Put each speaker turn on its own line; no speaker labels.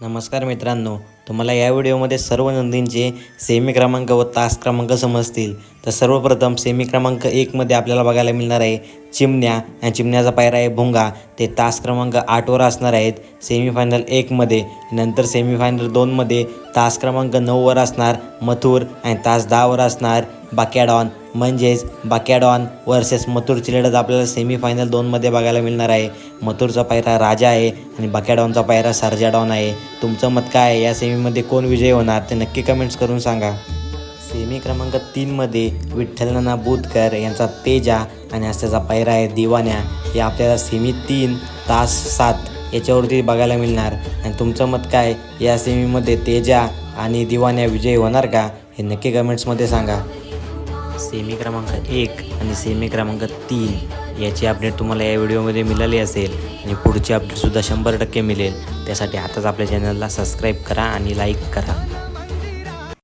नमस्कार मित्रांनो तुम्हाला या व्हिडिओमध्ये सर्व नंदींचे सेमी क्रमांक व तास क्रमांक समजतील. तर सर्वप्रथम सेमी क्रमांक एकमध्ये आपल्याला बघायला मिळणार आहे चिमण्या. आणि चिमण्याचा पायरा आहे भुंगा. ते तास क्रमांक आठवर असणार आहेत सेमीफायनल एकमध्ये नंतर सेमीफायनल दोनमध्ये तास क्रमांक नऊवर असणार मथुर आणि तास दहावर असणार बाकॅडॉन म्हणजेच बाकॅडॉन वर्सेस मथुरची लढत आपल्याला सेमीफायनल दोनमध्ये बघायला मिळणार आहे. मथुरचा पायरा राजा आहे आणि बाकॅडॉनचा पायरा सर्जाडॉन आहे. तुमचं मत काय आहे? या सेमीमध्ये कोण विजय होणार? ते नक्की कमेंट्स करून सांगा. सेमी क्रमांक तीनमध्ये विठ्ठलनाना बुधकर यांचा तेजा आणि त्याचा पायरा आहे दिवाण्या. हे आपल्याला सेमी तीन तास सात याच्यावरती बघायला मिळणार. आणि तुमचं मत काय? या सेमीमध्ये तेजा आणि दिवाण्या विजयी होणार का? हे नक्की कमेंट्समध्ये सांगा. सेमी क्रमांक एक आणि सेमी क्रमांक तीन याची अपडेट तुम्हाला या व्हिडिओमध्ये मिळाली असेल. आणि पुढची अपडेटसुद्धा शंभर टक्के मिळेल. त्यासाठी आताच आपल्या चॅनलला सबस्क्राईब करा आणि लाईक करा.